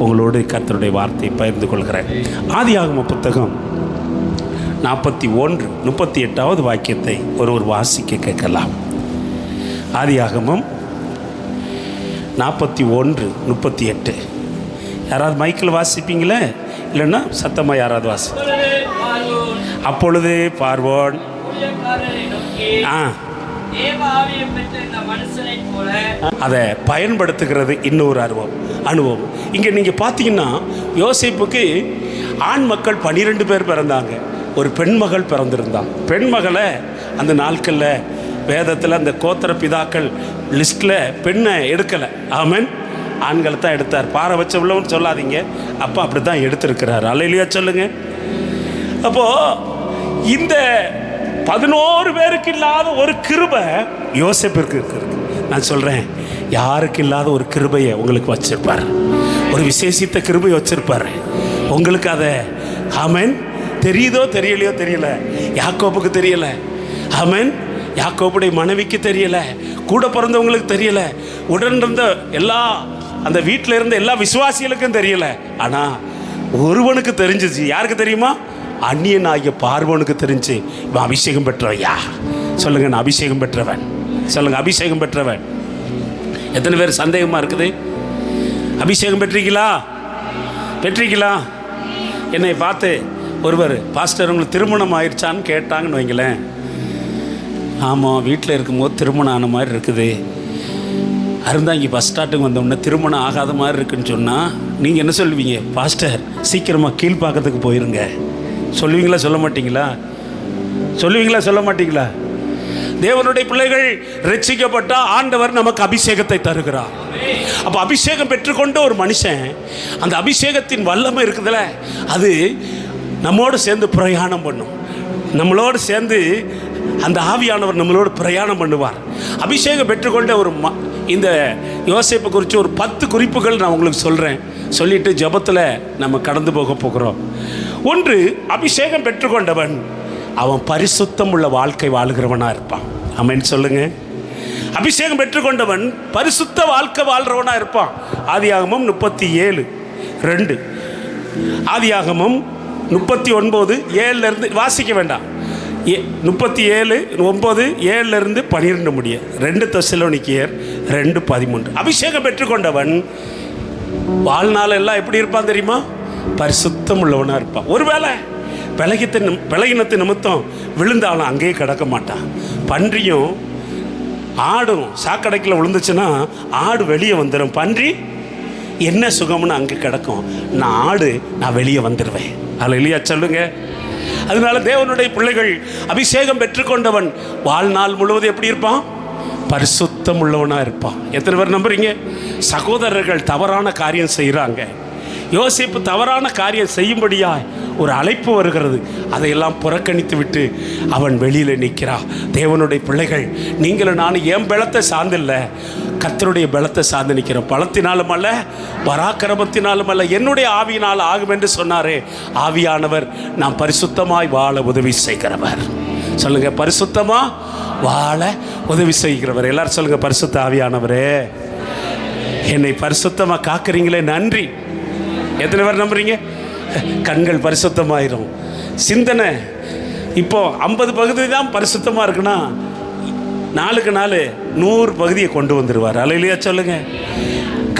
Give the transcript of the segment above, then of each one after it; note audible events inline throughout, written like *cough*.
உங்களோடு கர்த்தருடைய வார்த்தையை பகிர்ந்து கொள்கிறேன். ஆதியாகம புத்தகம் நாற்பத்தி ஒன்று முப்பத்தி எட்டாவது வாக்கியத்தை ஒருவர் வாசிக்க கேட்கலாம். ஆதியாகமம் நாற்பத்தி ஒன்று முப்பத்தி எட்டு. யாராவது மைக்கில் வாசிப்பீங்களே? இல்லைன்னா சத்தமாக யாராவது வாசி அப்பொழுது பார்வோன். ஆ. அதை பயன்படுத்துகிறது இன்னொரு அனுபவம். அனுபவம். இங்கே நீங்கள் பார்த்தீங்கன்னா யோசிப்புக்கு ஆண் மக்கள் பன்னிரெண்டு பேர் பிறந்தாங்க. ஒரு பெண்மகள் பிறந்திருந்தான் அந்த நாட்களில் வேதத்தில் அந்த கோத்திர பிதாக்கள் லிஸ்ட்டில் பெண்ணை எடுக்கலை. ஆமன். ஆண்களை தான் எடுத்தார். பாறை வச்ச உள்ளவன்னு சொல்லாதீங்க. அப்போ அப்படி தான் எடுத்திருக்கிறார். அலையிலையா சொல்லுங்கள் அப்போது இந்த பதினோரு பேருக்கு இல்லாத ஒரு கிருபை யோசிப்பிற்கு இருக்கிறது. நான் சொல்கிறேன் யாருக்கு இல்லாத ஒரு கிருபையை உங்களுக்கு வச்சிருப்பார். ஒரு விசேஷித்த கிருபையை வச்சிருப்பார். உங்களுக்கு அதை ஹமன் தெரியுதோ தெரியலையோ தெரியல. யாக்கோப்புக்கு தெரியல. ஆமென். யாக்கோப்புடைய மனைவிக்கு தெரியல. கூட பிறந்தவங்களுக்கு தெரியல. உடன் இருந்த எல்லா அந்த வீட்டில் இருந்த எல்லா விசுவாசிகளுக்கும் தெரியல. ஆனால் ஒருவனுக்கு தெரிஞ்சிச்சு. யாருக்கு தெரியுமா? அந்நியனாகிய பார்வனுக்கு தெரிஞ்சு இவன் அபிஷேகம் பெற்றவையா? சொல்லுங்க நான் அபிஷேகம் பெற்றவன். சொல்லுங்க அபிஷேகம் பெற்றவன். எத்தனை பேர் சந்தேகமாக இருக்குது? அபிஷேகம் பெற்றீங்களா பெற்றீங்களா என்னை பார்த்து ஒருவர் பாஸ்டர் உங்களுக்கு திருமணம் ஆயிடுச்சான்னு கேட்டாங்கன்னு வைங்களேன். ஆமாம் வீட்டில் இருக்கும்போது திருமணம் ஆன மாதிரி இருக்குது. அருந்தாங்கி பஸ் ஸ்டாண்டுக்கு வந்தோடனே திருமணம் ஆகாத மாதிரி இருக்குன்னு சொன்னால் நீங்கள் என்ன சொல்லுவீங்க? பாஸ்டர் சீக்கிரமாக கீழ்ப்பாக்கத்துக்கு போயிருங்க. சொல்லுவீங்களா சொல்ல மாட்டீங்களா? சொல்லுவீங்களா சொல்ல மாட்டீங்களா? தேவனுடைய பிள்ளைகள் ரட்சிக்கப்பட்டா ஆண்டவர் நமக்கு அபிஷேகத்தை தருகிறார். அப்போ அபிஷேகம் பெற்றுக்கொண்ட ஒரு மனுஷன் அந்த அபிஷேகத்தின் வல்லமை இருக்குதுல்ல அது நம்மோடு சேர்ந்து பிரயாணம் பண்ணும். நம்மளோடு சேர்ந்து அந்த ஆவியானவர் நம்மளோடு பிரயாணம் பண்ணுவார். அபிஷேகம் பெற்றுக்கொண்ட ஒரு ம இந்த யோசிப்பை குறித்து ஒரு பத்து குறிப்புகள் நான் உங்களுக்கு சொல்கிறேன் சொல்லிட்டு ஜெபத்தில் நம்ம கடந்து போக போகிறோம். ஒன்று அபிஷேகம் பெற்றுக்கொண்டவன் அவன் பரிசுத்தம் உள்ள வாழ்க்கை வாழுகிறவனாக இருப்பான். அமைன்னு சொல்லுங்க. அபிஷேகம் பெற்றுக்கொண்டவன் பரிசுத்த வாழ்க்கை வாழ்கிறவனாக இருப்பான். ஆதியாகமம் முப்பத்தி ஏழு. ரெண்டு ஆதியாகமம் முப்பத்தி ஒன்பது ஏழுலேருந்து வாசிக்க வேண்டாம். ஏ முப்பத்தி ஏழு ஒம்பது ஏழுலேருந்து பன்னிரெண்டு முடிய. ரெண்டு தசிலோனிக்கியர் ரெண்டு பதிமூன்று. அபிஷேகம் பெற்றுக்கொண்டவன் வாழ்நாள் எல்லாம் எப்படி இருப்பான் தெரியுமா? பரிசுத்தம் உள்ளவனாக இருப்பான். ஒருவேளை பிளகித்த நிம் நிமித்தம் விழுந்தாலும் அங்கேயே கிடக்க மாட்டான். பன்றியும் ஆடும் சாக்கடைக்கில் விழுந்துச்சுன்னா ஆடு வெளியே வந்துடும் பன்றி என்ன சுகம்னு அங்கே கிடக்கும். நான் ஆடு நான் வெளியே வந்துடுவேன் அதில் இல்லையா சொல்லுங்க. அதனால தேவனுடைய பிள்ளைகள் அபிஷேகம் பெற்றுக்கொண்டவன். வாழ்நாள் முழுவதும் எப்படி இருப்பான்? பரிசுத்தம் உள்ளவனாக இருப்பான் எத்தனை பேர் நம்புறீங்க? சகோதரர்கள் தவறான காரியம் செய்கிறாங்க யோசிப்பு தவறான காரியம் செய்யும்படியா ஒரு அழைப்பு வருகிறது. அதையெல்லாம் புறக்கணித்து விட்டு அவன் வெளியில் நிற்கிறான் தேவனுடைய பிள்ளைகள் நீங்களும் நானும் என் பலத்தை சார்ந்தில்ல. கத்தருடைய பலத்தை சார்ந்து நிற்கிறோம். பலத்தினாலும் அல்ல பராக்கிரமத்தினாலும் அல்ல என்னுடைய ஆவியினால் ஆகும் என்று சொன்னாரே. ஆவியானவர் நாம் பரிசுத்தமாய் வாழ உதவி செய்கிறவர். சொல்லுங்க பரிசுத்தமா? வாழ உதவி செய்கிறவர். எல்லாரும் சொல்லுங்க பரிசுத்த ஆவியானவரே. என்னை பரிசுத்தமா காக்குறீங்களே? நன்றி. எத்தனை பேர் நம்புறீங்க? கண்கள் பரிசுத்தமாயிரும். சிந்தனை. இப்போ ஐம்பது பகுதி தான் பரிசுத்தமாக இருக்குன்னா நாளுக்கு நாள் நூறு பகுதியை கொண்டு வந்துடுவார் அலையிலையா சொல்லுங்க.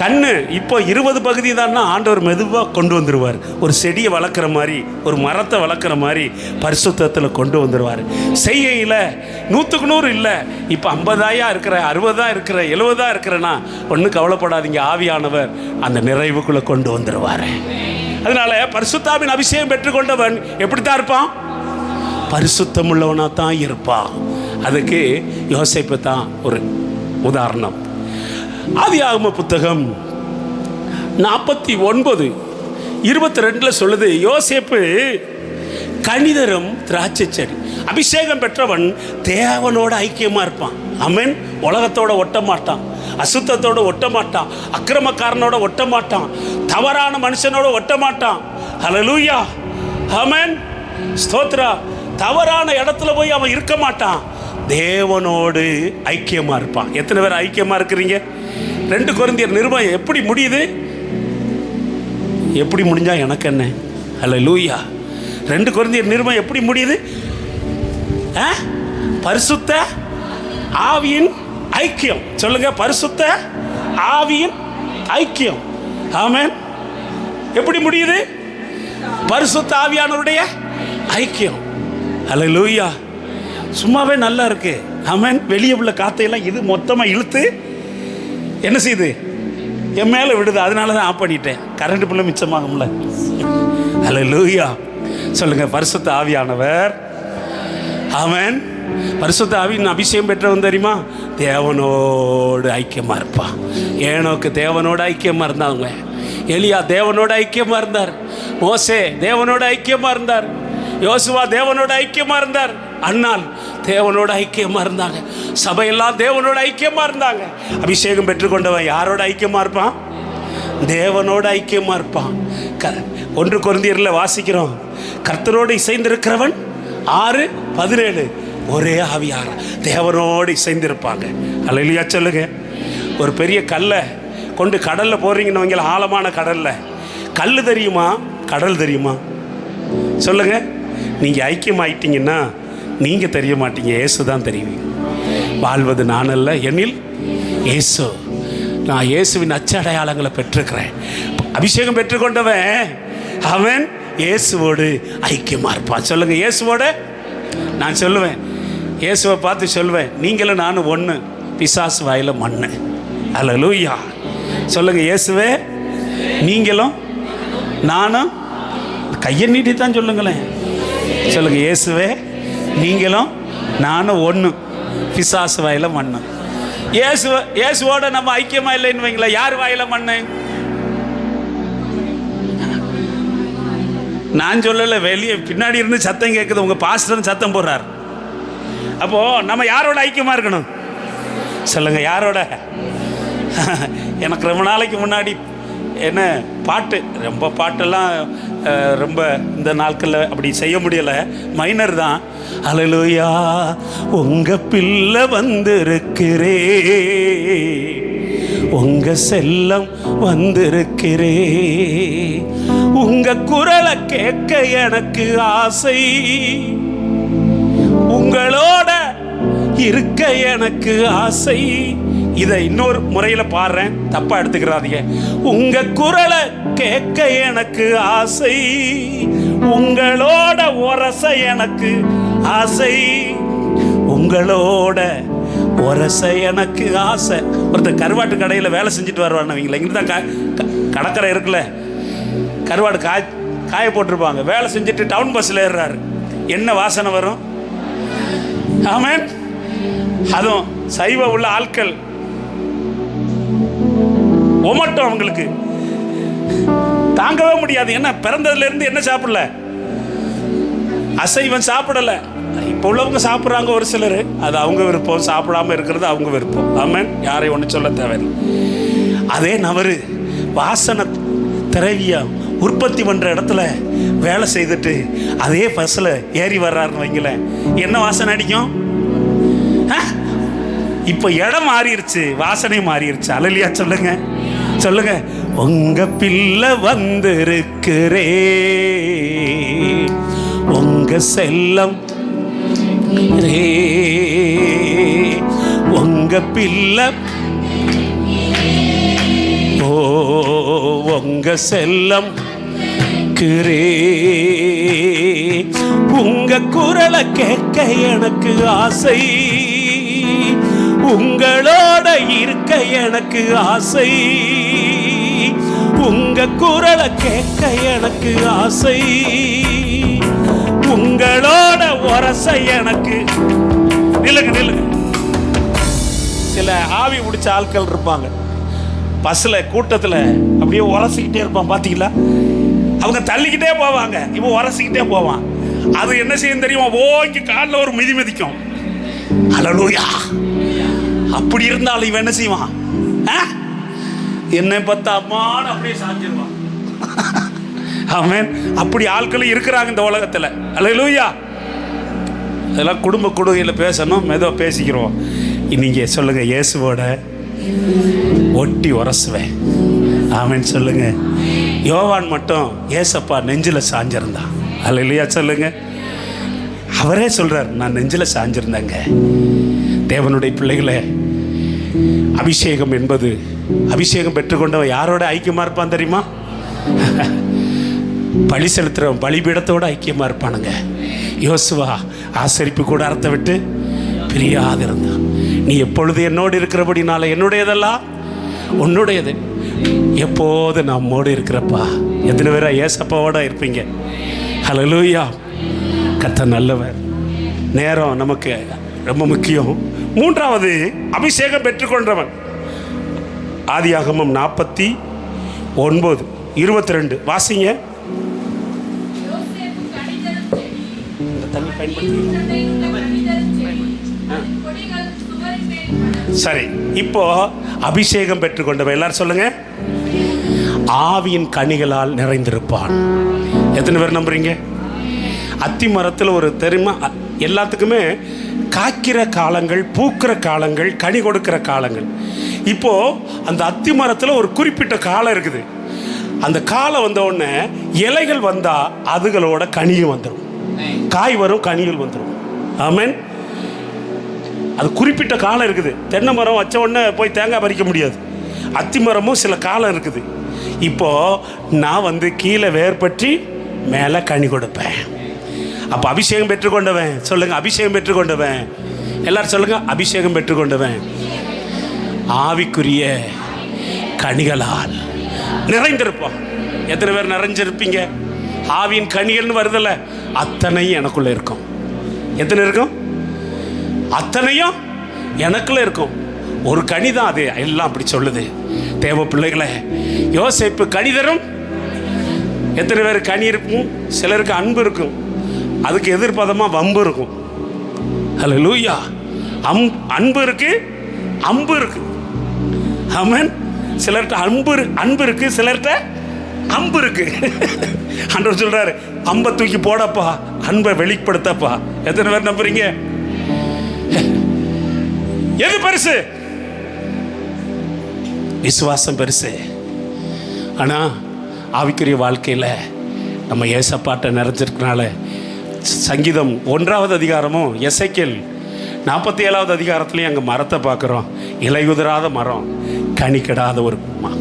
கண்ணு இப்போ இருபது பகுதி தான்னா ஆண்டவர் மெதுவாக கொண்டு வந்துடுவார் ஒரு செடியை வளர்க்குற மாதிரி ஒரு மரத்தை வளர்க்குற மாதிரி பரிசுத்தத்தில் கொண்டு வந்துடுவார் செய்கையில் நூற்றுக்கு நூறு இல்லை. இப்போ ஐம்பதாயா இருக்கிற அறுபதா இருக்கிற எழுபதா இருக்கிறேன்னா ஒன்றும் கவலைப்படாதீங்க. ஆவியானவர் அந்த நிறைவுக்குள்ளே கொண்டு வந்துடுவார் அதனால பரிசுத்தாவின் அபிஷேகம் பெற்றுக்கொண்டவன் எப்படித்தான் இருப்பான்? பரிசுத்தம் உள்ளவனாக தான் இருப்பான். அதுக்கு யோசிப்பு தான் ஒரு உதாரணம். ஆதியாகம புத்தகம் நாற்பத்தி ஒன்பது இருபத்தி ரெண்டில் சொல்லுது யோசேப்பு கணிதரும் திராட்சை செடி அபிஷேகம் பெற்றவன் தேவனோட ஐக்கியமாக இருப்பான். அமேன் உலகத்தோட ஒட்ட மாட்டான் அசுத்தத்தோட ஒட்ட மாட்டான் அக்கிரமக்காரனோட ஒட்ட மாட்டான் தவறான மனுஷனோட ஒட்ட மாட்டான் ஹலலூயா ஆமென். ஸ்தோத்ரா தவறான இடத்துல போய் அவன் இருக்க மாட்டான். தேவனோடு ஐக்கியமாக இருப்பான். எத்தனை பேர் ஐக்கியமாக இருக்கிறீங்க? ரெண்டு குழந்தையர் நிர்வாகம் எப்படி முடியுது? எப்படி முடிஞ்சால் எனக்கு என்ன? அல்ல லூயா ரெண்டு குழந்தையர் நிர்வாகம் எப்படி முடியுது? ஆ? பரிசுத்த ஆவியின் ஐக்கியம். சொல்லுங்க பரிசுத்த ஆவியின் ஐக்கியம். ஆமென் எப்படி முடியுது? பரிசுத்த ஆவியானவருடைய ஐக்கியம். அல்ல லூயா சும்மாவே நல்லா இருக்கு. அவன் வெளியே உள்ள காத்தையெல்லாம் இது மொத்தமாக இழுத்து என்ன செய்யுது? என் மேலே விடுது. அதனால தான் ஆஃப் பண்ணிட்டேன். கரண்ட் பிள்ளை மிச்சமாகும்ல. ஹலோ லூயா சொல்லுங்க பரிசுத்த ஆவியானவர். அவன் பரிசுத்த ஆவின் அபிஷேகம் பெற்றவன் தெரியுமா? தேவனோடு ஐக்கியமாக இருப்பான் ஏனோக்கு தேவனோடு ஐக்கியமாக இருந்தாங்க. எலியா தேவனோடு ஐக்கியமாக இருந்தார். மோசே தேவனோடு ஐக்கியமாக இருந்தார். யோசுவா தேவனோட ஐக்கியமாக இருந்தார். அண்ணால் தேவனோட ஐக்கியமாக இருந்தாங்க. சபையெல்லாம் தேவனோட ஐக்கியமாக இருந்தாங்க. அபிஷேகம் பெற்றுக்கொண்டவன் யாரோட ஐக்கியமாக இருப்பான்? தேவனோட ஐக்கியமாக இருப்பான். க ஒன்று குருந்தியரில் வாசிக்கிறோம். கர்த்தரோடு இசைந்திருக்கிறவன் ஆறு பதினேழு. ஒரே ஆவியார். தேவனோடு இசைந்திருப்பாங்க. அல்லையா சொல்லுங்க. ஒரு பெரிய கல்லை கொண்டு கடலில் போடுறீங்கன்னு வைங்கள ஆழமான கடலில். கல் தெரியுமா? கடல் தெரியுமா? சொல்லுங்கள் நீங்கள் ஐக்கியமாயிட்டீங்கன்னா நீங்கள் தெரிய மாட்டீங்க இயேசு தான் தெரியுவீங்க வாழ்வது நானல்ல எனில் இயேசு. நான் இயேசுவின் அச்சடையாளங்களை பெற்றுக்கிறேன் அபிஷேகம் பெற்றுக்கொண்டவன் அவன் இயேசுவோடு ஐக்கியமாக இருப்பான். சொல்லுங்கள் இயேசுவோட? நான் சொல்லுவேன். இயேசுவை பார்த்து சொல்லுவேன் நீங்களும் நானும் ஒன்று பிசாசு வாயில் மண்ணு. அல்ல லூயா சொல்லுங்க இயேசுவே. நீங்களும் நானும் கையை நீட்டி தான் சொல்லுங்களேன். சொல்லுங்க இயேசுவே நீங்களும் நானும் ஒன்று பிசாசு வாயில மண்ணு. இயேசு இயேசுவோட நம்ம ஐக்கியமா இல்லைன்னு வைங்களேன் யார் வாயில மண்ணு? நான் சொல்லலை வெளியே பின்னாடி இருந்து சத்தம் கேட்குது உங்கள் பாஸ்டர் சத்தம் போடுறார். அப்போது நம்ம யாரோட ஐக்கியமாக இருக்கணும்? சொல்லுங்க யாரோட? *laughs* எனக்கு ரொம்ப நாளைக்கு முன்னாடி என்ன பாட்டு ரொம்ப பாட்டெல்லாம் ரொம்ப இந்த நாட்களில் அப்படி செய்ய முடியலை. மைனர் தான். அலலுயா உங்க பிள்ளை வந்திருக்கிறே உங்க செல்லம் வந்திருக்கிறே உங்க குரலை கேட்க எனக்கு ஆசை. உங்களோட இருக்க எனக்கு ஆசை. இதை இன்னொரு முறையில் பாடுறேன். தப்பா எடுத்துக்கிறாதீங்க. உங்க குரலை கேட்க எனக்கு ஆசை. உங்களோட உரச எனக்கு ஆசை. உங்களோட உரச எனக்கு ஆசை. ஒருத்தர் கருவாட்டு கடையில் வேலை செஞ்சுட்டு வருவான்னு வைங்களேன். இங்கே தான் க- க- கடற்கரை இருக்குல்ல. கருவாடு காய் காய போட்டிருப்பாங்க. வேலை செஞ்சுட்டு டவுன் பஸ்ஸில் ஏறுறாரு. என்ன வாசனை வரும்? ஆமென். அதுவும் சைவ உள்ள ஆட்கள். ஒமட்டும் அவங்களுக்கு. தாங்கவே முடியாது. என்ன பிறந்ததுல இருந்து என்ன சாப்பிடல? அசைவம் சாப்பிடல. இப்போ உள்ளவங்க சாப்பிட்றாங்க ஒரு சிலர். அது அவங்க விருப்பம். சாப்பிடாம இருக்கிறது அவங்க விருப்பம். ஆமன். யாரையும் ஒன்று சொல்ல தேவையில்லை. அதே நபரு வாசனை திரவியம் உற்பத்தி பண்ணுற இடத்துல வேலை செய்துட்டு அதே பஸ்ஸில் ஏறி வர்றாருன்னு வைங்களேன். என்ன வாசனை அடிக்கும்? ஆ? இப்போ இடம் மாறிடுச்சு வாசனை மாறிடுச்சு அலலியா சொல்லுங்க. சொல்லுங்க. உங்க பிள்ளை வந்திருக்கிறே. உங்க செல்லம் ரே உங்க பிள்ளை ஓ உங்க செல்லம் கிரே உங்க குரலை கேட்க எனக்கு ஆசை. உங்களோட இருக்க எனக்கு ஆசை. உங்க குரலை கேட்க எனக்கு ஆசை. உங்களோட உரச எனக்கு. நில்லுங்க நில்லுங்க. சில ஆவி பிடிச்ச ஆட்கள் இருப்பாங்க. பஸ்ஸில் கூட்டத்தில் அப்படியே உரசிக்கிட்டே இருப்பான் பார்த்தீங்களா அவங்க தள்ளிக்கிட்டே போவாங்க. இவன் உரசிக்கிட்டே போவான். அது என்ன செய்யும் தெரியுமா? ஓங்கி காலில் ஒரு மிதி மிதிக்கும். அலலூயா அப்படி இருந்தாலும் இவன் என்ன செய்வான்? ஆ? என்னை பார்த்தா அம்மான்னு அப்படியே சாஞ்சிருவான். அவன் அப்படி ஆட்களும் இருக்கிறாங்க இந்த உலகத்தில். அலலூயா அதெல்லாம் குடும்ப குடுகையில் பேசணும் மெதுவாக பேசிக்கிறோம் நீங்கள் சொல்லுங்கள் இயேசுவோட ஒட்டி உரசுவேன். ஆமென் சொல்லுங்க. யோவான் மட்டும் ஏசப்பா நெஞ்சில் சாஞ்சிருந்தான் அல்ல இல்லையா சொல்லுங்க. அவரே சொல்கிறார் நான் நெஞ்சில் சாஞ்சிருந்தேங்க. தேவனுடைய பிள்ளைகளை அபிஷேகம் என்பது அபிஷேகம் பெற்றுக்கொண்டவன் யாரோட ஐக்கியமாக இருப்பான் தெரியுமா? பழி செலுத்துகிறவன் பலிபீடத்தோட ஐக்கியமாக இருப்பானுங்க. யோசுவா ஆசரிப்பு கூட அர்த்த விட்டு பிரியாதிருந்தான் நீ எப்பொழுது என்னோடு இருக்கிறபடினால என்னுடையதெல்லாம் உன்னுடையது. எப்போது நம்மோடு இருக்கிறப்பா? எத்தனை பேரா ஏசப்பாவோட இருப்பீங்க? ஹலோ லூயா கத்த நல்லவர். நேரம் நமக்கு ரொம்ப முக்கியம். மூன்றாவது அபிஷேகம் பெற்றுக்கொண்டவன். ஆதியாகமம் நாற்பத்தி ஒன்பது இருபத்தி ரெண்டு வாசிங்க. சரி இப்போ அபிஷேகம் பெற்றுக்கொண்டவன். எல்லாரும் சொல்லுங்க. ஆவியின் கனிகளால் நிறைந்திருப்பான். எத்தனை பேர் நம்புறீங்க? அத்தி மரத்தில் ஒரு தெரியுமா எல்லாத்துக்குமே காய்க்கிற காலங்கள் பூக்கிற காலங்கள் கனி கொடுக்கிற காலங்கள். இப்போது அந்த அத்தி மரத்தில் ஒரு குறிப்பிட்ட காலம் இருக்குது. அந்த காலம் வந்த உடனே இலைகள் வந்தால் அதுகளோட கனியும் வந்துடும் காய் வரும் கனிகள் வந்துடும் ஆமென். அது குறிப்பிட்ட காலம் இருக்குது. தென்னை மரம் வச்ச உடனே போய் தேங்காய் பறிக்க முடியாது. அத்தி மரமும் சில காலம் இருக்குது. இப்போது நான் வந்து கீழே வேர் பற்றி மேலே கனி கொடுப்பேன். அப்போ அபிஷேகம் பெற்றுக்கொண்டவன். சொல்லுங்க அபிஷேகம் பெற்றுக்கொண்டவன். எல்லாரும் சொல்லுங்க அபிஷேகம் பெற்றுக்கொண்டவன். ஆவிக்குரிய கனிகளால் நிறைந்திருப்போம். எத்தனை பேர் நிறைஞ்சிருப்பீங்க? ஆவியின் கனிகள்னு வருதுல்ல அத்தனையும் எனக்குள்ள இருக்கும். எத்தனை இருக்கும்? அத்தனையும் எனக்குள்ள இருக்கும். ஒரு கனி தான் அது. எல்லாம் அப்படி சொல்லுது. தேவ பிள்ளைகளை யோசிப்பு கணிதரும் எத்தனை பேர் கனி இருக்கும்? சிலருக்கு அன்பு இருக்கும். அதுக்கு எதிர்ப்பதமாக வம்பு இருக்கும். ஹலோ லூயா அம் அன்பு இருக்கு அம்பு இருக்கு. ஆமென் சிலர்கிட்ட அன்பு அன்பு இருக்கு சிலர்கிட்ட அம்பு இருக்கு. *laughs* ஆண்டவர் சொல்றாரு அம்பை தூக்கி போடப்பா அன்பை வெளிப்படுத்தப்பா. எத்தனை பேர் நம்புறீங்க? *laughs* எது பெருசு? விசுவாசம் பெருசு. ஆனா ஆவிக்குரிய வாழ்க்கையில நம்ம ஏசப்பாட்டை நிறைஞ்சிருக்கனால சங்கீதம் ஒன்றாவது அதிகாரமும் எசைக்கேல் நாற்பத்தி ஏழாவது அதிகாரத்துலேயும் அங்கே மரத்தை பார்க்குறோம். இலையுதிராத மரம் கனிக்கடாத ஒரு ம-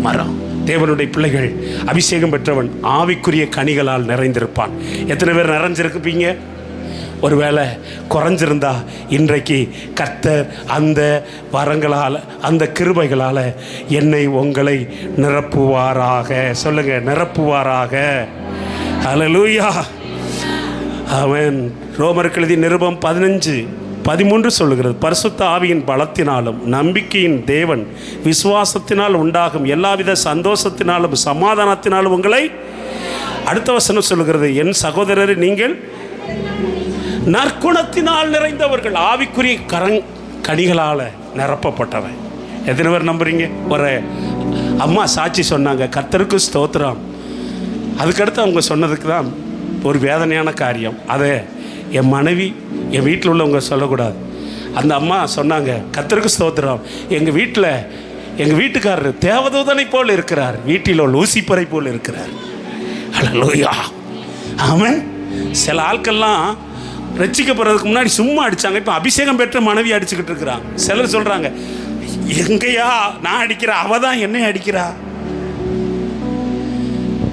மரம். தேவனுடைய பிள்ளைகள் அபிஷேகம் பெற்றவன் ஆவிக்குரிய கனிகளால் நிறைந்திருப்பான். எத்தனை பேர் நிறைஞ்சிருக்குப்பீங்க? ஒருவேளை குறைஞ்சிருந்தா இன்றைக்கு கர்த்தர் அந்த வரங்களால் அந்த கிருபைகளால் என்னை உங்களை நிரப்புவாராக. சொல்லுங்கள் நிரப்புவாராக. அலலூயா அவன் ரோமருக்கு எழுதிய நிருபம் பதினஞ்சு பதிமூன்று சொல்லுகிறது பரிசுத்த ஆவியின் பலத்தினாலும் நம்பிக்கையின் தேவன் விசுவாசத்தினால் உண்டாகும் எல்லாவித சந்தோஷத்தினாலும் சமாதானத்தினாலும் உங்களை அடுத்த வசனம் சொல்லுகிறது என் சகோதரர் நீங்கள் நற்குணத்தினால் நிறைந்தவர்கள் ஆவிக்குரிய கரங் கனிகளால் நிரப்பப்பட்டவன். எத்தனை பேர் நம்புறீங்க? ஒரு அம்மா சாட்சி சொன்னாங்க கர்த்தருக்கு ஸ்தோத்திரம். அதுக்கடுத்து அவங்க சொன்னதுக்கு தான் ஒரு வேதனையான காரியம். அதை என் மனைவி என் வீட்டில் உள்ளவங்க சொல்லக்கூடாது. அந்த அம்மா சொன்னாங்க கத்தருக்கு ஸ்தோத்திரம். எங்கள் வீட்டில் எங்கள் வீட்டுக்காரர் தேவதூதனை போல் இருக்கிறார். வீட்டில் லூசிப்பறை போல் இருக்கிறார். ஹalleluya. ஆமாம் சில ஆட்கள்லாம் ரட்சிக்கப்படுறதுக்கு முன்னாடி சும்மா அடிச்சாங்க. இப்போ அபிஷேகம் பெற்ற மனைவி அடிச்சுக்கிட்டு இருக்கிறான். சிலர் சொல்கிறாங்க எங்கேயா நான் அடிக்கிறேன். அவள் தான் என்னை அடிக்கிறா?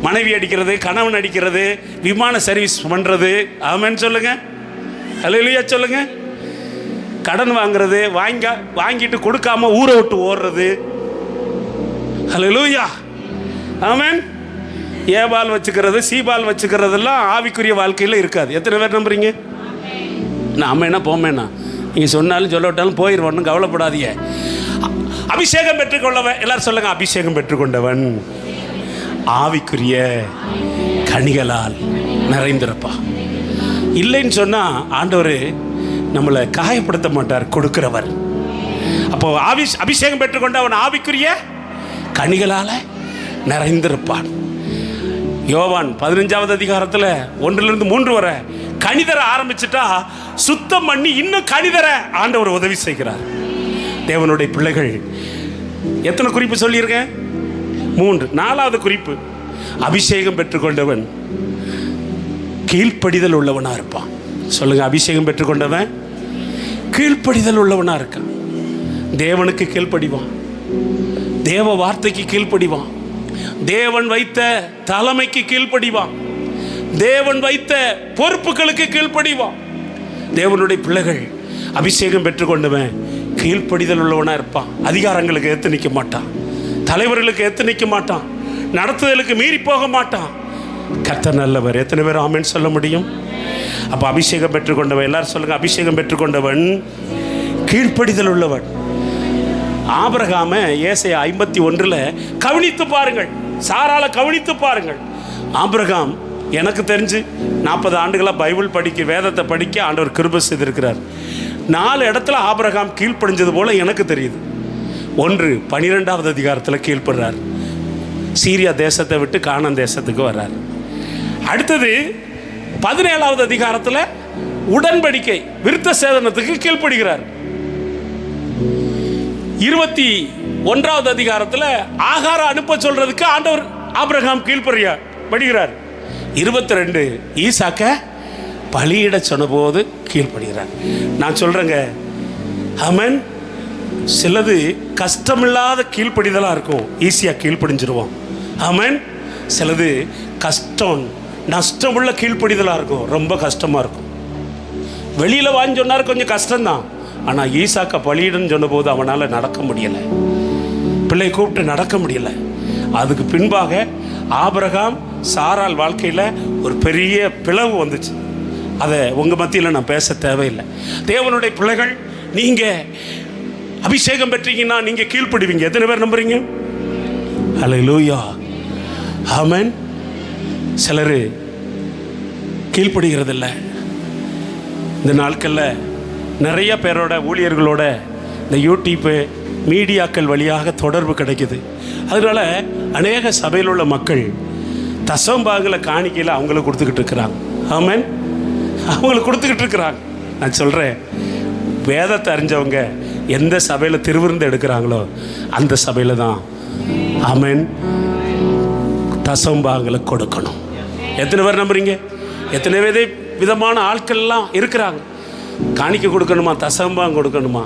மனைவி அடிக்கிறது கணவன் அடிக்கிறது விமான சர்வீஸ் பண்ணுறது ஆமென்னு சொல்லுங்க. அலையிலையா சொல்லுங்க. கடன் வாங்குறது வாங்க வாங்கிட்டு கொடுக்காம ஊரை விட்டு ஓடுறது. ஹalleluya ஆமேன். ஏபால் வச்சுக்கிறது சீபால் வச்சுக்கிறதெல்லாம் ஆவிக்குரிய வாழ்க்கையில் இருக்காது. எத்தனை பேர் நம்புறீங்க? நான் என்ன போமேண்ணா? நீங்கள் சொன்னாலும் சொல்ல விட்டாலும் போயிடுவோம் ஒன்றும் கவலைப்படாதீங்க. அபிஷேகம் பெற்றுக்கொள்ளவன் எல்லாரும் சொல்லுங்க அபிஷேகம் பெற்றுக்கொண்டவன். ஆவிக்குரிய கனிகளால் நிறைந்திருப்பா. இல்லைன்னு சொன்னால் ஆண்டவர் நம்மளை காயப்படுத்த மாட்டார் கொடுக்கிறவர். அப்போ ஆவி அபிஷேகம் பெற்றுக்கொண்டு அவன் ஆவிக்குரிய கனிகளால் நிறைந்திருப்பான். யோவான் பதினஞ்சாவது அதிகாரத்தில் ஒன்றிலிருந்து மூன்று வரை கணிதர ஆரம்பிச்சுட்டா சுத்தம் பண்ணி இன்னும் கணிதர ஆண்டவர் உதவி செய்கிறார். தேவனுடைய பிள்ளைகள் எத்தனை குறிப்பு சொல்லியிருக்கேன்? மூன்று நாலாவது குறிப்பு. அபிஷேகம் பெற்றுக்கொண்டவன் கீழ்ப்படிதல் உள்ளவனாக இருப்பான். சொல்லுங்க அபிஷேகம் பெற்றுக்கொண்டவன் கீழ்ப்படிதல் உள்ளவனாக இருக்கான். தேவனுக்கு கீழ்ப்படிவான். தேவ வார்த்தைக்கு கீழ்ப்படிவான். தேவன் வைத்த தலைமைக்கு கீழ்ப்படிவான். தேவன் வைத்த பொறுப்புகளுக்கு கீழ்ப்படிவான். தேவனுடைய பிள்ளைகள் அபிஷேகம் பெற்றுக்கொண்டவன் கீழ்ப்படிதல் உள்ளவனாக இருப்பான். அதிகாரங்களுக்கு ஏற்று நிற்க மாட்டான். தலைவர்களுக்கு எத்து நிற்க மாட்டான்? நடத்துதலுக்கு மீறி போக மாட்டான். கத்த நல்லவர். எத்தனை பேர் ஆமேன்னு சொல்ல முடியும்? அப்போ அபிஷேகம் பெற்றுக்கொண்டவன் எல்லாரும் சொல்லுங்கள் அபிஷேகம் பெற்றுக்கொண்டவன் கீழ்ப்படிதல் உள்ளவன். ஆபரகாம ஏசைய ஐம்பத்தி ஒன்றில் கவனித்து பாருங்கள். சாரால கவனித்து பாருங்கள். ஆபிரகாம் எனக்கு தெரிஞ்சு நாற்பது ஆண்டுகளாக பைபிள் படிக்க வேதத்தை படிக்க ஆண்டவர் கிருப செய்திருக்கிறார். நாலு இடத்துல ஆபரகாம் கீழ்ப்படிஞ்சது போல எனக்கு தெரியுது. ஒன்று பனிரெண்டாவது அதிகாரத்தில் கீழ்ப்படுறார். சீரியா தேசத்தை விட்டு கானான் தேசத்துக்கு வர்றார். அடுத்தது பதினேழாவது அதிகாரத்தில் உடன்படிக்கை விருத்த சேதனத்துக்கு கீழ்ப்படுகிறார். இருபத்தி ஒன்றாவது அதிகாரத்தில் ஆகாரம் அனுப்ப சொல்றதுக்கு ஆண்டவர் ஆபிரகாம் கீழ்ப்படியா படுகிறார். இருபத்தி ரெண்டு ஈசாக்க பலியிட சொன்னபோது கீழ்ப்படுகிறார் நான் சொல்றேங்க அமன் சிலது கஷ்டமில்லாத கீழ்ப்படிதலாக இருக்கும் ஈஸியாக கீழ்ப்படிஞ்சிருவோம். ஆமன். சிலது கஷ்டம் நஷ்டமுள்ள கீழ்ப்படிதலாக இருக்கும் ரொம்ப கஷ்டமாக இருக்கும். வெளியில் வாங்கி சொன்னார் கொஞ்சம் கஷ்டம்தான். ஆனால் ஈசாக்க பலியிடன்னு சொன்னபோது அவனால் நடக்க முடியலை. பிள்ளை கூப்பிட்டு நடக்க முடியலை. அதுக்கு பின்பாக ஆபரகாம் சாரால் வாழ்க்கையில் ஒரு பெரிய பிளவு வந்துச்சு. அதை உங்கள் மத்தியில் நான் பேச தேவையில்லை. தேவனுடைய பிள்ளைகள் நீங்கள் அபிஷேகம் பெற்றீங்கன்னா நீங்கள் கீழ்ப்படுவீங்க. எத்தனை பேர் நம்புறீங்க? ஹலோ லூயா ஹமன் சிலர் கீழ்ப்படுகிறதில்ல. இந்த நாட்களில் நிறைய பேரோட ஊழியர்களோட இந்த யூடியூப்பு மீடியாக்கள் வழியாக தொடர்பு கிடைக்குது. அதனால் அநேக சபையில் உள்ள மக்கள் தசம்பாகில் காணிக்கையில் அவங்களுக்கு கொடுத்துக்கிட்டு இருக்கிறாங்க. ஆமன் அவங்களுக்கு கொடுத்துக்கிட்டு இருக்கிறாங்க. நான் சொல்கிறேன் வேதத்தை அறிஞ்சவங்க எந்த சபையில் திருவிருந்து எடுக்கிறாங்களோ அந்த சபையில் தான். ஆமென். தசம்பாங்களை கொடுக்கணும். எத்தனை பேர் நம்புறீங்க? எத்தனை விதை விதமான ஆட்கள்லாம் இருக்கிறாங்க. காணிக்க கொடுக்கணுமா? தசம்பாங்க கொடுக்கணுமா?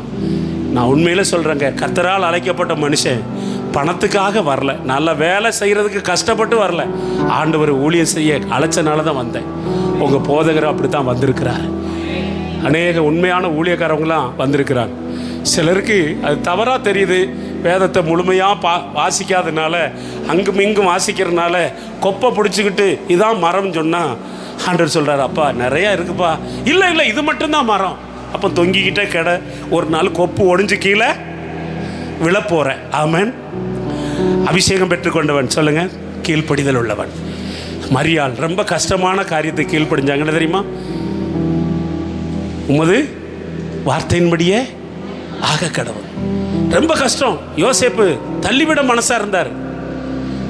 நான் உண்மையில சொல்கிறேங்க கத்தரால் அழைக்கப்பட்ட மனுஷன் பணத்துக்காக வரல. நல்ல வேலை செய்கிறதுக்கு கஷ்டப்பட்டு வரல. ஆண்டவர் ஊழியம் செய்ய அழைச்சனால தான் வந்தேன். உங்கள் போதகர் அப்படி தான் வந்திருக்கிறார். அநேக உண்மையான ஊழியக்காரவங்களாம் வந்திருக்கிறாங்க. சிலருக்கு அது தவறாக தெரியுது. வேதத்தை முழுமையாக பா வாசிக்காதனால அங்கும் இங்கும் வாசிக்கிறதுனால கொப்பை பிடிச்சிக்கிட்டு இதான் மரம் சொன்னால் ஆண்டர் சொல்கிறார் அப்பா நிறையா இருக்குப்பா. இல்லை இல்லை இது மட்டும்தான் மரம். அப்போ தொங்கிக்கிட்டே கடை ஒரு நாள் கொப்பு ஒடிஞ்சு கீழே விழப்போகிறேன் ஆமன். அபிஷேகம் பெற்றுக்கொண்டவன் சொல்லுங்கள் கீழ்ப்படிதல் உள்ளவன். மரியாள் ரொம்ப கஷ்டமான காரியத்தை கீழ்ப்படிஞ்சாங்கன்னு தெரியுமா? உமது வார்த்தையின்படியே ஆக கடவுள். ரொம்ப கஷ்டம். யோசேப்பு தள்ளிவிட மனசா இருந்தார்.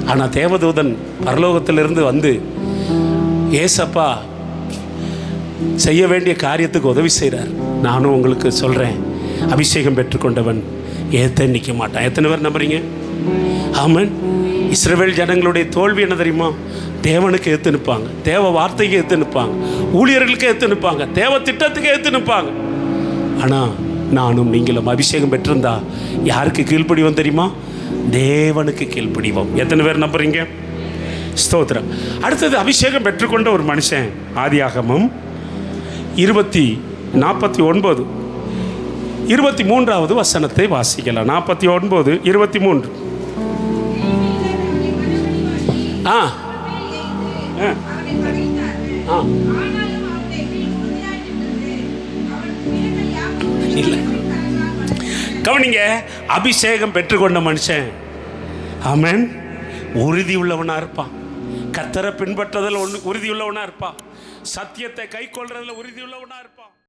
ஆனால் தேவதூதன் பரலோகத்திலிருந்து வந்து ஏசப்பா செய்ய வேண்டிய காரியத்துக்கு உதவி செய்கிறார் நானும் உங்களுக்கு சொல்கிறேன் அபிஷேகம் பெற்றுக்கொண்டவன் ஏத்த நிற்க மாட்டான். எத்தனை பேர் நம்புறீங்க? ஆமன். இஸ்ரவேல் ஜனங்களுடைய தோல்வி என்ன தெரியுமா? தேவனுக்கு ஏற்று நிற்பாங்க. தேவ வார்த்தைக்கு ஏற்று நிற்பாங்க. ஊழியர்களுக்கு ஏற்று நிற்பாங்க. தேவ திட்டத்துக்கு ஏற்று நிற்பாங்க. ஆனால் நானும் நீங்களும் அபிஷேகம் பெற்றிருந்தா யாருக்கு கீழ்ப்படிவோம் தெரியுமா? தேவனுக்கு கீழ்ப்படிவோம் எத்தனை பேர் நம்புறீங்க? ஸ்தோத்திரம். அடுத்தது அபிஷேகம் பெற்றுக்கொண்ட ஒரு மனுஷன் ஆதியாகமம் இருபத்தி நாற்பத்தி ஒன்பது. இருபத்தி மூன்றாவது வசனத்தை வாசிக்கலாம். நாற்பத்தி ஒன்பது இருபத்தி மூன்று. ஆ. ஆ. பிரச்சனை இல்லை. கவனிங்க அபிஷேகம் பெற்றுக்கொண்ட மனுஷன். அமன் உறுதி உள்ளவனாக இருப்பான். கத்தரை பின்பற்றதில் ஒன்று உறுதி உள்ளவனாக இருப்பான். சத்தியத்தை கை கொள்றதுல உறுதி உள்ளவனாக இருப்பான்.